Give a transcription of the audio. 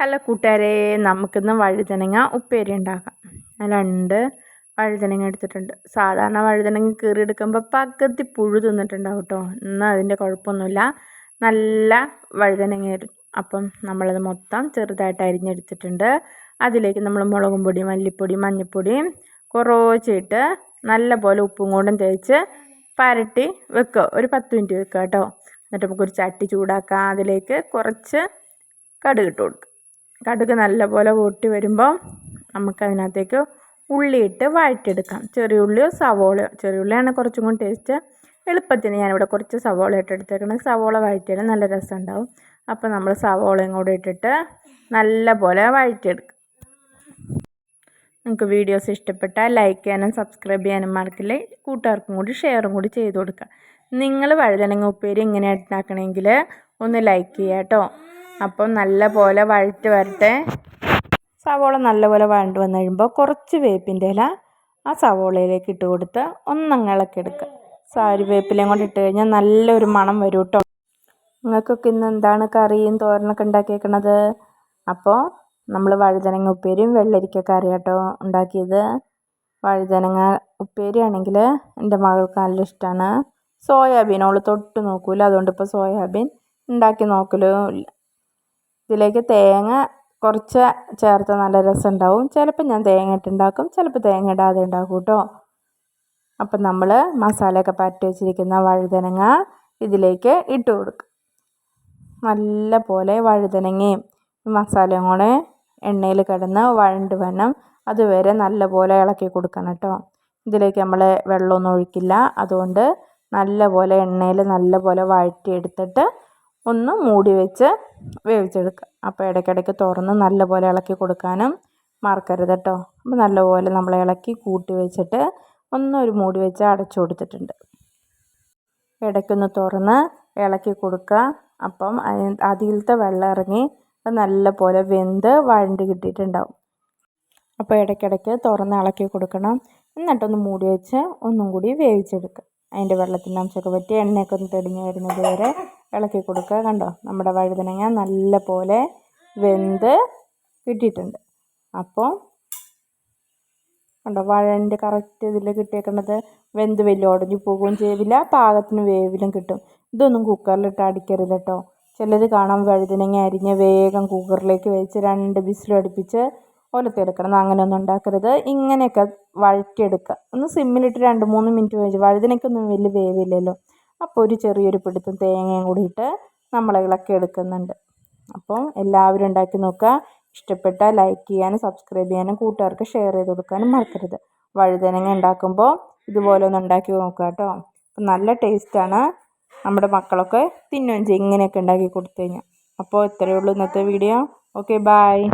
Hello കൂട്ടുകാരെ നമുക്കിന്ന് വഴുതനങ്ങ ഉപ്പേരി ഉണ്ടാക്കാം. രണ്ട് വഴുതനങ്ങ എടുത്തിട്ടുണ്ട്. സാധാരണ വഴുതനങ്ങ കീറി എടുക്കുമ്പോൾ പകുതി പുഴു തിന്നിട്ടുണ്ടാവും കേട്ടോ എന്നാൽ അതിന്റെ കുഴപ്പമൊന്നുമില്ല. നല്ല വഴുതനങ്ങ അപ്പം നമ്മളത് മൊത്തം ചെറുതായിട്ട് അരിഞ്ഞെടുത്തിട്ടുണ്ട്. അതിലേക്ക് നമ്മൾ മുളകും പൊടി മല്ലിപ്പൊടി മഞ്ഞൾപ്പൊടി കുറച്ചിട്ട് നല്ല പോലെ ഉപ്പും കൊണ്ടും തേച്ച് പരട്ടി വെക്കുക. ഒരു പത്ത് മിനിറ്റ് വെക്കുക കേട്ടോ എന്നിട്ട് നമുക്കൊരു ചട്ടി ചൂടാക്കാം. അതിലേക്ക് കുറച്ച് കടുകിട്ട് കൊടുക്കുക. കടുക് നല്ലപോലെ പൊട്ടി വരുമ്പോൾ നമുക്കതിനകത്തേക്ക് ഉള്ളിയിട്ട് വഴറ്റിയെടുക്കാം. ചെറിയ ഉള്ളിയോ സവോളയോ ചെറിയ ഉള്ളിയാണ് കുറച്ചും കൂടി ടേസ്റ്റ് എളുപ്പത്തിന് ഞാനിവിടെ കുറച്ച് സവോള ഇട്ട് ഇട്ടെടുത്തേക്കണം സവോള വഴറ്റിയാൽ നല്ല രസം ഉണ്ടാവും അപ്പോൾ നമ്മൾ സവോളയും കൂടെ ഇട്ടിട്ട് നല്ലപോലെ വഴറ്റിയെടുക്കും. നിങ്ങൾക്ക് വീഡിയോസ് ഇഷ്ടപ്പെട്ടാൽ ലൈക്ക് ചെയ്യാനും സബ്സ്ക്രൈബ് ചെയ്യാനും മറക്കില്ലേ. കൂട്ടുകാർക്കും കൂടി ഷെയറും കൂടി ചെയ്ത് കൊടുക്കുക. നിങ്ങൾ വഴുതനങ്ങ ഉപ്പേരി എങ്ങനെ ഉണ്ടാക്കണമെങ്കിൽ ഒന്ന് ലൈക്ക് ചെയ്യാം കേട്ടോ. അപ്പം നല്ല പോലെ വഴറ്റ് വരട്ടെ. സവോള നല്ലപോലെ വഴണ്ട് വന്നു കഴിയുമ്പോൾ കുറച്ച് വേപ്പിന്റെ ഇല ആ സവോളയിലേക്ക് ഇട്ട് കൊടുത്ത് ഒന്നങ്ങളൊക്കെ എടുക്കുക. സാരി വേപ്പിലേയും കൊണ്ട് ഇട്ട് കഴിഞ്ഞാൽ നല്ലൊരു മണം വരും കേട്ടോ. നിങ്ങൾക്കൊക്കെ ഇന്ന് എന്താണ് കറിയും തോരനൊക്കെ ഉണ്ടാക്കിയേക്കണത്? അപ്പോൾ നമ്മൾ വഴുതനങ്ങ ഉപ്പേരിയും വെള്ളരിക്ക കറി കേട്ടോ ഉണ്ടാക്കിയത്. വഴുതനങ്ങ ഉപ്പേരി ആണെങ്കിൽ എന്റെ മകൾക്ക് നല്ല ഇഷ്ടമാണ്. സോയാബീൻ അവൾ തൊട്ട് നോക്കൂല. അതുകൊണ്ട് ഇപ്പോൾ സോയാബീൻ ഉണ്ടാക്കി നോക്കലും ഇതിലേക്ക് തേങ്ങ കുറച്ച് ചേർത്ത് നല്ല രസം ഉണ്ടാവും ചിലപ്പോൾ ഞാൻ തേങ്ങ ഇട്ടുണ്ടാക്കും ചിലപ്പോൾ തേങ്ങ ഇടാതെ ഉണ്ടാക്കും കേട്ടോ അപ്പം നമ്മൾ മസാലയൊക്കെ പറ്റി വെച്ചിരിക്കുന്ന വഴുതനങ്ങ ഇതിലേക്ക് ഇട്ട് കൊടുക്കും. നല്ല പോലെ വഴുതനങ്ങയും മസാലയും കൂടെ എണ്ണയിൽ കിടന്ന് വഴണ്ട് വേണം അതുവരെ നല്ല പോലെ ഇളക്കി കൊടുക്കണം കേട്ടോ ഇതിലേക്ക് നമ്മൾ വെള്ളമൊന്നും ഒഴിക്കില്ല. അതുകൊണ്ട് നല്ല പോലെ എണ്ണയിൽ നല്ല പോലെ വഴറ്റിയെടുത്തിട്ട് ഒന്ന് മൂടി വെച്ച് വേവിച്ചെടുക്കുക. അപ്പോൾ ഇടയ്ക്കിടയ്ക്ക് തുറന്ന് നല്ലപോലെ ഇളക്കി കൊടുക്കാനും മറക്കരുത് കേട്ടോ. അപ്പോൾ നല്ലപോലെ നമ്മൾ ഇളക്കി കൂട്ടി വെച്ചിട്ട് ഒന്നൊരു മൂടി വെച്ച് അടച്ചു കൊടുത്തിട്ടുണ്ട്. ഇടയ്ക്കൊന്ന് തുറന്ന് ഇളക്കി കൊടുക്കുക. അപ്പം അതിലത്തെ വെള്ളം ഇറങ്ങി നല്ലപോലെ വെന്ത് വഴണ്ട് കിട്ടിയിട്ടുണ്ടാവും. അപ്പോൾ ഇടയ്ക്കിടയ്ക്ക് തുറന്ന് ഇളക്കി കൊടുക്കണം. എന്നിട്ടൊന്ന് മൂടി വെച്ച് ഒന്നും കൂടി വേവിച്ചെടുക്കുക. അതിന്റെ വെള്ളത്തിന്റെ അംശമൊക്കെ പറ്റി എണ്ണയൊക്കെ ഒന്ന് തെളിഞ്ഞ് വരുന്നത് വരെ ഇളക്കി കൊടുക്കുക. കണ്ടോ? നമ്മുടെ വഴുതനങ്ങ നല്ല പോലെ വെന്ത് കിട്ടിയിട്ടുണ്ട്. അപ്പോൾ കണ്ടോ? വഴന്റെ കറക്റ്റ് ഇതിൽ കിട്ടിയേക്കുന്നത് വെന്ത് വലിയ ഉടഞ്ഞു പോകുകയും ചെയ്യില്ല പാകത്തിന് വേവിലും കിട്ടും. ഇതൊന്നും കുക്കറിലിട്ട് അടിക്കരുത് കേട്ടോ. ചിലർ കാണാം വഴുതനങ്ങ അരിഞ്ഞ് വേഗം കുക്കറിലേക്ക് വെച്ച് രണ്ട് വിസിലടുപ്പിച്ച് ഒലത്തിയെടുക്കണം. അങ്ങനെയൊന്നും ഉണ്ടാക്കരുത്. ഇങ്ങനെയൊക്കെ വഴറ്റിയെടുക്കുക. ഒന്ന് സിമ്മിലിട്ട് രണ്ട് മൂന്ന് മിനിറ്റ് വെച്ച് വഴുതനയ്ക്കൊന്നും വലിയ വേവില്ലല്ലോ. അപ്പോൾ ഒരു ചെറിയൊരു പിടുത്തം തേങ്ങയും കൂടി ഇട്ട് നമ്മൾ ഇളക്കി എടുക്കുന്നുണ്ട്. അപ്പോൾ എല്ലാവരും ഉണ്ടാക്കി നോക്കുക. ഇഷ്ടപ്പെട്ടാൽ ലൈക്ക് ചെയ്യാനും സബ്സ്ക്രൈബ് ചെയ്യാനും കൂട്ടുകാർക്ക് ഷെയർ ചെയ്ത് കൊടുക്കാനും മറക്കരുത്. വഴുതനങ്ങ ഉണ്ടാക്കുമ്പോൾ ഇതുപോലെ ഒന്ന് ഉണ്ടാക്കി നോക്കുക കേട്ടോ. അപ്പം നല്ല ടേസ്റ്റാണ് നമ്മുടെ മക്കളൊക്കെ ചെയ്യും. ഇങ്ങനെയൊക്കെ ഉണ്ടാക്കി കൊടുത്തു കഴിഞ്ഞാൽ. അപ്പോൾ ഇത്രയേ ഉള്ളൂ ഇന്നത്തെ വീഡിയോ ഓക്കെ ബായ്